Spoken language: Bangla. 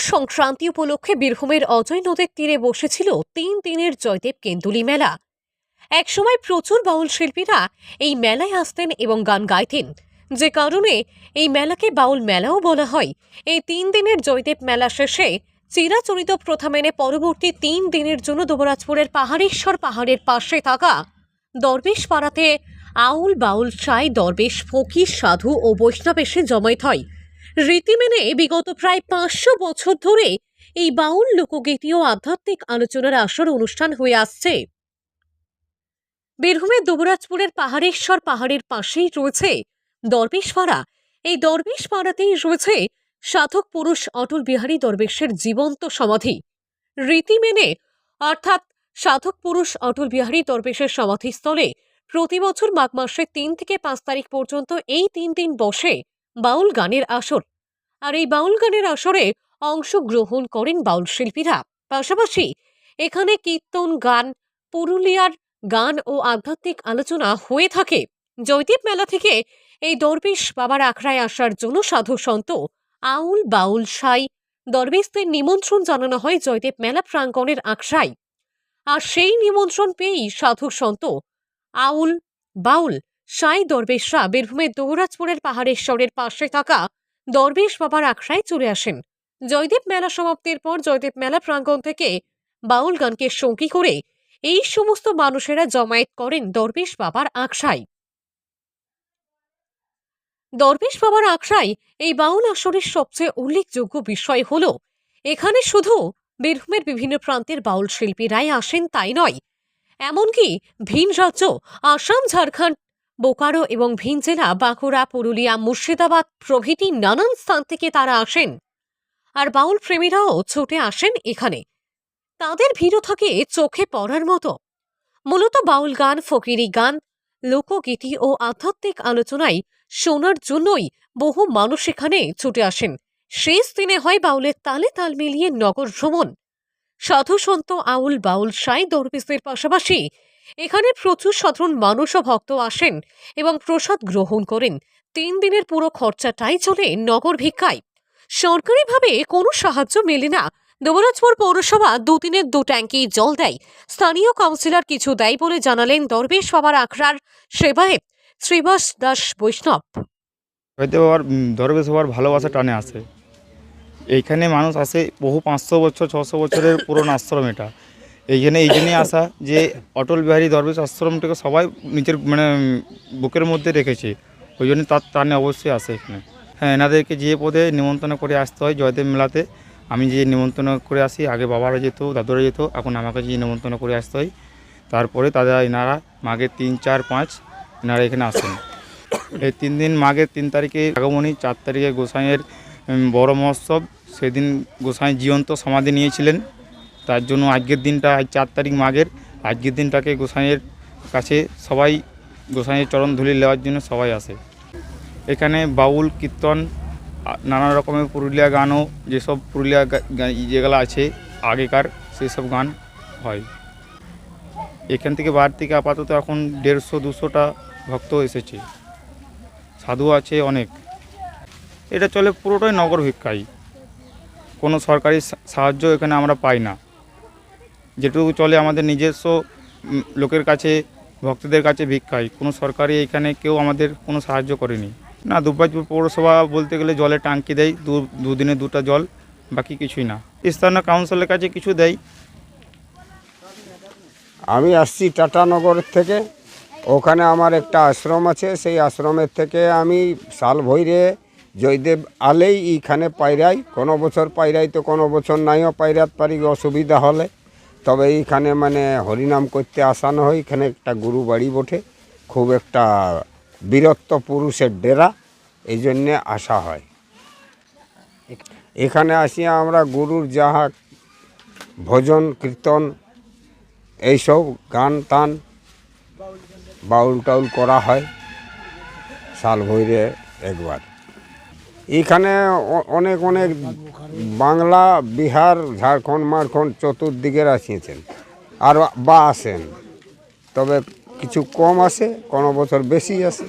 মকর সংক্রান্তি উপলক্ষে বীরভূমের অজয় নদীর তীরে বসেছিল তিন দিনের জয়দেব কেন্দুলি মেলা। একসময় প্রচুর বাউল শিল্পীরা এই মেলায় আসতেন এবং গান গাইতেন। যে কারণে এই মেলাকে বাউল মেলাও বলা হয়। এই তিন দিনের জয়দেব মেলা শেষে চিরাচরিত প্রথা মেনে পরবর্তী তিন দিনের জন্য দুবরাজপুরের পাহাড়েশ্বর পাহাড়ের পাশে থাকা দরবেশ পাড়াতে আউল বাউল সাই দরবেশ ফকির সাধু ও বৈষ্ণব এসে জমায়েত হয়। রীতি মেনে বিগত প্রায় পাঁচশো বছর ধরে এই বাউল লোকগীতি ও আধ্যাত্মিক আলোচনার আসর অনুষ্ঠান হয়ে আসছে। বীরভূমের দুবরাজপুরের পাহাড়েশ্বর পাহাড়ের পাশেই রয়েছে দরবেশপাড়া। এই দরবেশপাড়াতেই রয়েছে সাধক পুরুষ অটল বিহারী দরবেশের জীবন্ত সমাধি। রীতি মেনে, অর্থাৎ সাধক পুরুষ অটল বিহারী দরবেশের সমাধিস্থলে প্রতি বছর মাঘ মাসের তিন থেকে পাঁচ তারিখ পর্যন্ত এই তিন দিন বসে বাউল গানের আসর। আর এই বাউল গানের আসরে অংশগ্রহণ করেন বাউল শিল্পীরা। পাশাপাশি এখানে কীর্তন, গান, পুরুলিয়ার গান ও আধ্যাত্মিক আলোচনা হয়ে থাকে। জয়দীপ মেলা থেকে এই দরবেশ বাবার আখড়ায় আসার জন্য সাধু সন্ত আউল বাউল সাই দরবেশদের নিমন্ত্রণ জানানো হয় জয়দেব মেলা প্রাঙ্গণের আখড়ায়। আর সেই নিমন্ত্রণ পেয়েই সাধু সন্ত আউল বাউল সাই দরবেশরা বীরভূমের দৌরাজপুরের পাহাড়েশ্বরের পাশে থাকা দরবেশ বাবার আখড়ায় চলে আসেন। জয়দেব মেলা সমাপ্তির পর জয়দেব মেলা প্রাঙ্গণ থেকে বাউল গানকে সঙ্গী করে এই সমস্ত মানুষেরা জমায়েত করেন দরবেশ বাবার আখড়ায়। দরবেশ বাবার আখড়ায় এই বাউল আসরের সবচেয়ে উল্লেখযোগ্য বিষয় হল, এখানে শুধু বীরভূমের বিভিন্ন প্রান্তের বাউল শিল্পীরাই আসেন তাই নয়, এমনকি ভিন রাজ্য, আসাম, ঝাড়খণ্ড বোকারো এবং ভিন জেলা বাঁকুড়া, পুরুলিয়া, মুর্শিদাবাদ প্রভৃতি নানান স্থান থেকে তারা আসেন। আর বাউল প্রেমীরাও ছুটে আসেন এখানে। তাদের ভিড়ও থাকে চোখে পড়ার মতো। মূলত বাউল গান, ফকিরি গান, লোকগীতি ও আধ্যাত্মিক আলোচনায় শোনার জন্যই বহু মানুষ এখানে ছুটে আসেন। শেষ দিনে হয় বাউলের তালে তাল মিলিয়ে নগর ভ্রমণ। সাধু সন্ত, আউল বাউল, সাই দরবেশদের পাশাপাশি এখানে প্রচুর সাধারণ মানুষ ও ভক্ত আসেন এবং প্রসাদ গ্রহণ করেন। তিন দিনের পুরো খরচাটাই চলে নগর ভিক্ষায়। সরকারিভাবে কোনো সাহায্য মেলে না। দুবরাজপুর পৌরসভা দুদিনের দু ট্যাঙ্কি জল দেয়। স্থানীয় কাউন্সিলর কিছু দেয় বলে জানালেন দরবেশ বাবার আখড়ার সেবায়েত শ্রীবাস দাস বৈষ্ণব। হয়তো আবার দরবেশ হওয়ার ভালোবাসা টানে আসে। এইখানে মানুষ আসে বহু পাঁচশো বছর, ছশো বছরের পুরনো আশ্রম এটা। এইখানে এই জন্যই আসা যে অটল বিহারী দরবেশ আশ্রমটাকে সবাই নিজের মানে বুকের মধ্যে রেখেছে। ওই জন্য তার টানে অবশ্যই আসে এখানে। হ্যাঁ এনাদেরকে যে পদে নিমন্ত্রণ করে আসতে হয় জয়দেব মেলাতে, আমি যে নিমন্ত্রণ করে আসি, আগে বাবারা যেত, দাদুরা যেত, এখন আমাকে যে নিমন্ত্রণ করে আসতে হয়, তারপরে তারা, এনারা মাঘের তিন, চার, পাঁচ, এনারা এখানে আসেন। এই তিন দিন মাঘের তিন তারিখে আগমনী, চার তারিখে গোসাইয়ের বড় মহোৎসব, সেদিন গোসাই জীবন্ত সমাধি নিয়েছিলেন। তার জন্য আজকের দিনটা, আজ চার তারিখ মাঘের, আজকের দিনটাকে গোসাইয়ের কাছে সবাই গোসাইয়ের চরণ ধুলি নেওয়ার জন্য সবাই আসে। এখানে বাউল, কীর্তন নানা রকমের পুরুলিয়া গানও, যেসব পুরুলিয়া যেগুলো আছে, আগেকার সেই সব গান হয়। এখান থেকে বাইরে থেকে আপাতত এখন দেড়শো, দুশোটা ভক্ত এসেছে। সাধু আছে অনেক। এটা চলে পুরোটাই নগর ভিক্ষাই। কোনো সরকারি সাহায্য এখানে আমরা পাই না। যেটুকু চলে আমাদের নিজস্ব লোকের কাছে, ভক্তদের কাছে ভিক্ষাই। কোনো সরকারি এখানে কেউ আমাদের কোনো সাহায্য করেনি। না, দুর্গাপুর পৌরসভা বলতে গেলে জলে টাঙ্কি দেয়, দু, দুদিনে দুটা জল, বাকি কিছুই না। স্থানীয় কাউন্সিলের কাছে কিছু দেয়। আমি আসছি টাটানগর থেকে। ওখানে আমার একটা আশ্রম আছে, সেই আশ্রমের থেকে আমি সাল ভৈরে জয়দেব আলেই এইখানে পাইরাই। কোনো বছর পাইরাই তো কোনো বছর নাইও পাইরাত পারি, অসুবিধা হলে। তবে এইখানে মানে হরিনাম করতে আসানো হয়, এখানে একটা গুরু বাড়ি বটে, খুব একটা বীরত্ব পুরুষের ডেরা, এই জন্যে আসা হয়। এখানে আসিয়া আমরা গুরুর যাহা ভজন, কীর্তন, এইসব গান টান বাউল টাউল করা হয়, সাল ভৈরে একবার। এখানে অনেক অনেক বাংলা, বিহার, ঝাড়খণ্ড, মারখণ্ড চতুর্দিকের আসিয়েছেন আর বা আসেন তবে কিছু কম আসে কোনো বছর বেশি আছে।